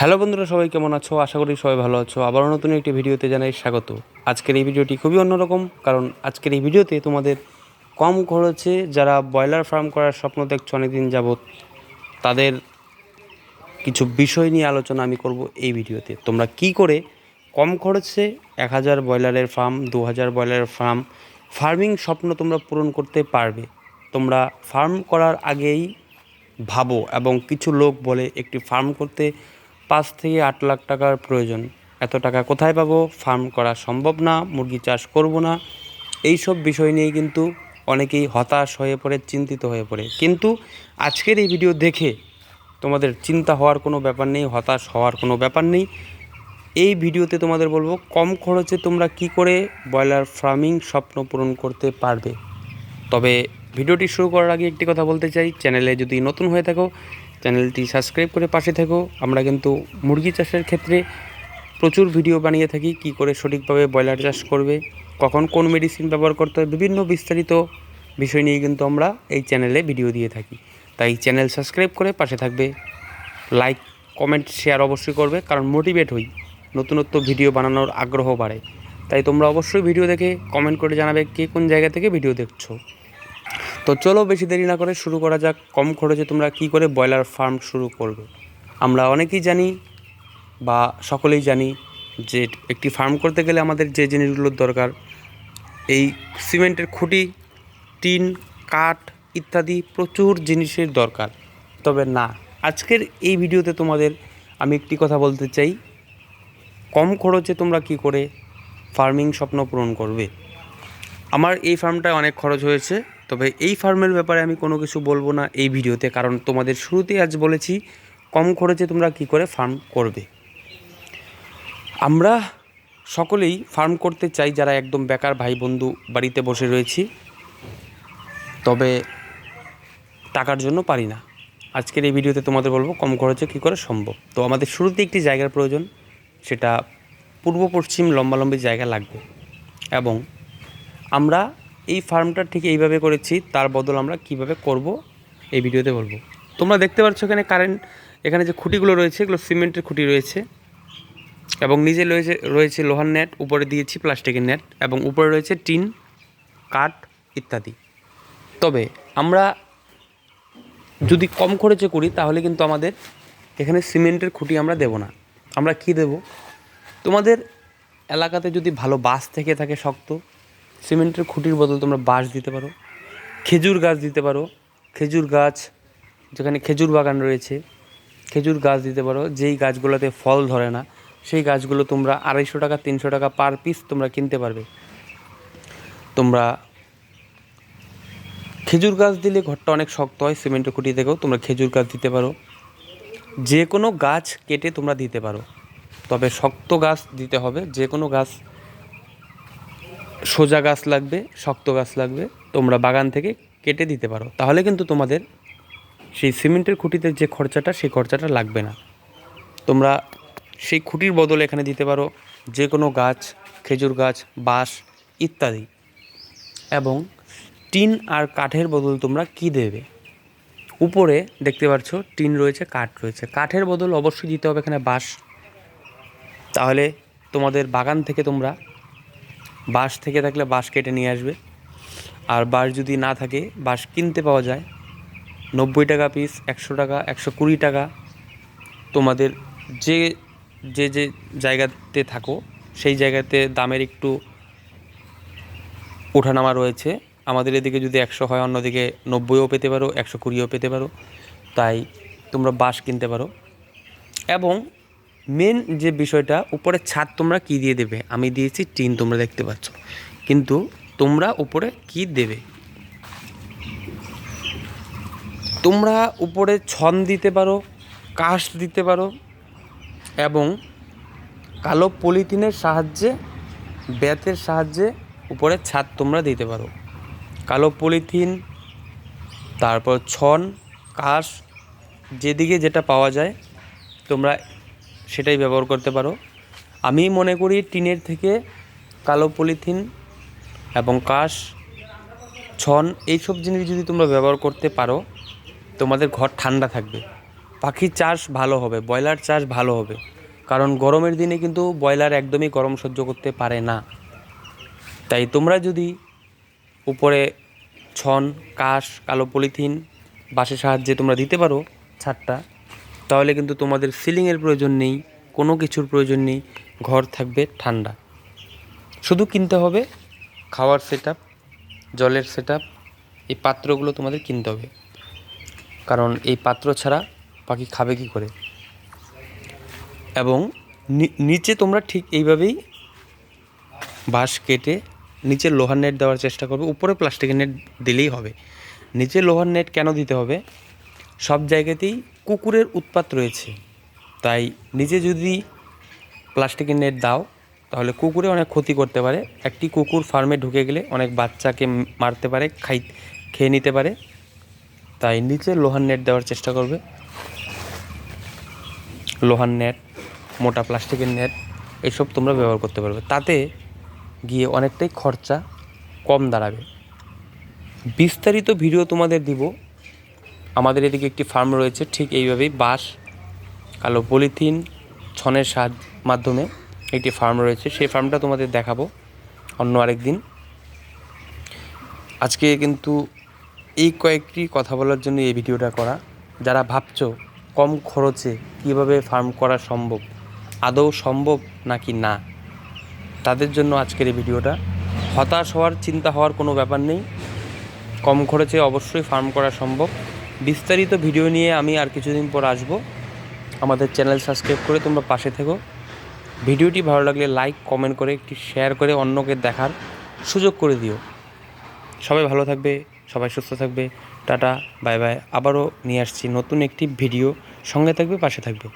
Hello বন্ধুরা, সবাই কেমন আছো? আশা করি সবাই ভালো আছো। আবারও নতুন একটি ভিডিওতে জানাই স্বাগত। আজকের এই ভিডিওটি খুবই অন্যরকম, কারণ আজকের এই ভিডিওতে তোমাদের কম খরচে যারা ব্রয়লার ফার্ম করার স্বপ্ন দেখছ অনেকদিন যাবৎ, তাদের কিছু বিষয় নিয়ে আলোচনা আমি করব এই ভিডিওতে। তোমরা কি করে কম খরচে এক হাজার ব্রয়লারের ফার্ম, দু হাজার ব্রয়লারের ফার্ম, ফার্মিং স্বপ্ন তোমরা পূরণ করতে পারবে? তোমরা ফার্ম করার আগেই ভাবো এবং কিছু লোক বলে একটি ফার্ম করতে পাঁচ থেকে আট লাখ টাকার প্রয়োজন। এত টাকা কোথায় পাবো? ফার্ম করা সম্ভব না, মুরগি চাষ করব না। এই সব বিষয় নিয়ে কিন্তু অনেকেই হতাশ হয়ে পড়ে, চিন্তিত হয়ে পড়ে। কিন্তু আজকের এই ভিডিও দেখে তোমাদের চিন্তা হওয়ার কোনো ব্যাপার নেই, হতাশ হওয়ার কোনো ব্যাপার নেই। এই ভিডিওতে তোমাদের বলব, কম খরচে তোমরা কি করে ব্রয়লার ফার্মিং স্বপ্ন পূরণ করতে পারবে? তবে ভিডিওটি শুরু করার আগে একটি কথা বলতে চাই, চ্যানেলে যদি নতুন হয়ে থাকো চ্যানেলটি সাবস্ক্রাইব করে পাশে থেকো। আমরা কিন্তু মুরগি চাষের ক্ষেত্রে প্রচুর ভিডিও বানিয়ে থাকি, কি করে সঠিকভাবে ব্রয়লার চাষ করবে, কখন কোন মেডিসিন ব্যবহার করতে হবে, বিভিন্ন বিস্তারিত বিষয় নিয়ে কিন্তু আমরা এই চ্যানেলে ভিডিও দিয়ে থাকি। তাই চ্যানেল সাবস্ক্রাইব করে পাশে থাকবে। লাইক কমেন্ট শেয়ার অবশ্যই করবে, কারণ মোটিভেট হই। নতুনত্ব ভিডিও বানানোর আগ্রহ বাড়ে। তাই তোমরা অবশ্যই ভিডিও দেখে কমেন্ট করে জানাবে কে কোন জায়গা থেকে ভিডিও দেখছ। তো চলো বেশি দেরি না করে শুরু করা যাক। কম খরচে তোমরা কি করে ব্রয়লার ফার্ম শুরু করবে? আমরা অনেকেই জানি বা সকলেই জানি যে একটি ফার্ম করতে গেলে আমাদের যে জিনিসগুলোর দরকার, এই সিমেন্টের খুঁটি, টিন, কাঠ ইত্যাদি প্রচুর জিনিসের দরকার। তবে না, আজকের এই ভিডিওতে তোমাদের আমি একটি কথা বলতে চাই, কম খরচে তোমরা কি করে ফার্মিং স্বপ্ন পূরণ করবে? আমার এই ফার্মটায় অনেক খরচ হয়েছে। তবে এই ফার্মের ব্যাপারে আমি কোনো কিছু বলব না এই ভিডিওতে, কারণ তোমাদের শুরুতেই আজ বলেছি কম খরচে তোমরা কি করে ফার্ম করবে। আমরা সকলেই ফার্ম করতে চাই যারা একদম বেকার ভাই বন্ধু বাড়িতে বসে রয়েছি, তবে টাকার জন্য পারি না। আজকের এই ভিডিওতে তোমাদের বলব কম খরচে কী করে সম্ভব। তো আমাদের শুরুতে একটি জায়গার প্রয়োজন, সেটা পূর্ব পশ্চিম লম্বালম্বি জায়গা লাগবে। এবং আমরা এই ফার্মটা ঠিক এইভাবে করেছি, তার বদল আমরা কীভাবে করব এই ভিডিওতে বলব। তোমরা দেখতে পাচ্ছ এখানে কারেন্ট এখানে যে খুঁটিগুলো রয়েছে, এগুলো সিমেন্টের খুঁটি রয়েছে। এবং নিচে রয়েছে রয়েছে লোহার নেট উপরে দিয়েছি প্লাস্টিকের নেট এবং উপরে রয়েছে টিন, কাঠ ইত্যাদি। তবে আমরা যদি কম খরচে করি, তাহলে কিন্তু আমাদের এখানে সিমেন্টের খুঁটি আমরা দেব না। আমরা কি দেব? তোমাদের এলাকাতে যদি ভালো বাস থেকে থাকে শক্ত সিমেন্টের খুঁটির বদল তোমরা বাঁশ দিতে পারো, খেজুর গাছ দিতে পারো, খেজুর গাছ যেখানে খেজুর বাগান রয়েছে, খেজুর গাছ দিতে পারো, যেই গাছগুলোতে ফল ধরে না, সেই গাছগুলো তোমরা আড়াইশো টাকা, তিনশো টাকা পার পিস তোমরা কিনতে পারবে। তোমরা খেজুর গাছ দিলে ঘরটা অনেক শক্ত হয়, সিমেন্টের খুঁটি থেকেও তোমরা খেজুর গাছ দিতে পারো। যে কোনো গাছ কেটে তোমরা দিতে পারো, তবে শক্ত গাছ দিতে হবে যে কোনো গাছ সোজা গাছ লাগবে, শক্ত গাছ লাগবে, তোমরা বাগান থেকে কেটে দিতে পারো। তাহলে কিন্তু তোমাদের সেই সিমেন্টের খুঁটিতে যে খরচাটা, সেই খরচাটা লাগবে না। তোমরা সেই খুঁটির বদলে এখানে দিতে পারো যে কোনো গাছ, খেজুর গাছ, বাঁশ ইত্যাদি। এবং টিন আর কাঠের বদল তোমরা কি দেবে? উপরে দেখতে পাচ্ছ টিন রয়েছে, কাঠ রয়েছে। কাঠের বদল অবশ্যই দিতে হবে এখানে বাঁশ। তাহলে তোমাদের বাগান থেকে তোমরা বাঁশ থেকে থাকলে বাঁশ কেটে নিয়ে আসবে। আর বাঁশ যদি না থাকে, বাঁশ কিনতে পাওয়া যায়। নব্বই টাকা পিস একশো টাকা, একশো কুড়ি টাকা। তোমাদের যে যে যে জায়গাতে থাকো, সেই জায়গাতে দামের একটু ওঠানামা রয়েছে। আমাদের এদিকে যদি একশো হয়, অন্যদিকে নব্বইও পেতে পারো, একশো কুড়িও পেতে পারো। তাই তোমরা বাঁশ কিনতে পারো। এবং মেন যে বিষয়টা, উপরে ছাদ তোমরা কি দিয়ে দেবে? আমি দিয়েছি টিন, তোমরা দেখতে পাচ্ছ। কিন্তু তোমরা উপরে কি দেবে? তোমরা উপরে ছন দিতে পারো কাশ দিতে পারো এবং কালো পলিথিনের সাহায্যে, ব্যাতের সাহায্যে উপরে ছাদ তোমরা দিতে পারো। কালো পলিথিন, তারপর ছন কাশ যেদিকে যেটা পাওয়া যায়, তোমরা সেটাই ব্যবহার করতে পারো। আমি মনে করি টিনের থেকে কালো পলিথিন এবং কাশ, ছন এইসব জিনিস যদি তোমরা ব্যবহার করতে পারো, তোমাদের ঘর ঠান্ডা থাকবে। পাখির চাষ ভালো হবে, ব্রয়লার চাষ ভালো হবে। কারণ গরমের দিনে কিন্তু ব্রয়লার একদমই গরম সহ্য করতে পারে না। তাই তোমরা যদি উপরে ছন, কাশ, কালো পলিথিন বাঁশের সাহায্যে তোমরা দিতে পারো ছাদটা তাহলে কিন্তু তোমাদের সিলিংয়ের প্রয়োজন নেই, কোনো কিছুর প্রয়োজন নেই, ঘর থাকবে ঠান্ডা। শুধু কিনতে হবে খাওয়ার সেট জলের সেট এই পাত্রগুলো তোমাদের কিনতে হবে। কারণ এই পাত্র ছাড়া পাখি খাবে কি করে? এবং নিচে তোমরা ঠিক এইভাবেই বাঁশ কেটে নিচে লোহার নেট দেওয়ার চেষ্টা করবে। উপরে প্লাস্টিকের নেট দিলেই হবে। নিচে লোহার নেট কেন দিতে হবে? সব জায়গাতেই কুকুরের উৎপাত রয়েছে। তাই নিজে যদি প্লাস্টিকের নেট দাও, তাহলে কুকুরে অনেক ক্ষতি করতে পারে। একটি কুকুর ফার্মে ঢুকে গেলে অনেক বাচ্চাকে মারতে পারে, খাই, খেয়ে নিতে পারে। তাই নিচে লোহার নেট দেওয়ার চেষ্টা করবে। লোহার নেট, মোটা প্লাস্টিকের নেট, এসব তোমরা ব্যবহার করতে পারবে। তাতে গিয়ে অনেকটাই খরচা কম দাঁড়াবে। বিস্তারিত ভিডিও তোমাদের দিব আমাদের এদিকে একটি ফার্ম রয়েছে, ঠিক এইভাবেই বাঁশ, কালো পলিথিন, ছনের সাহায্য মাধ্যমে একটি ফার্ম রয়েছে। সেই ফার্মটা তোমাদের দেখাবো অন্য আরেক দিন আজকে কিন্তু এই কয়েকটি কথা বলার জন্য এই ভিডিওটা করা। যারা ভাবছ কম খরচে কীভাবে ফার্ম করা সম্ভব, আদৌ সম্ভব নাকি না, তাদের জন্য আজকের এই ভিডিওটা হতাশ হওয়ার, চিন্তা হওয়ার কোনো ব্যাপার নেই। কম খরচে অবশ্যই ফার্ম করা সম্ভব। বিস্তারিত ভিডিও নিয়ে আমি আর কিছুদিন পর আসব। আমাদের চ্যানেল সাবস্ক্রাইব করে তোমরা পাশে থেকো। ভিডিওটি ভালো লাগলে লাইক, কমেন্ট করে একটি শেয়ার করে অন্যকে দেখার সুযোগ করে দিও। সবাই ভালো থাকবে, সবাই সুস্থ থাকবে। Tata, bye bye. আবারও নিয়ে আসছি নতুন একটি ভিডিও। সঙ্গে থাকবে, পাশে থাকবে।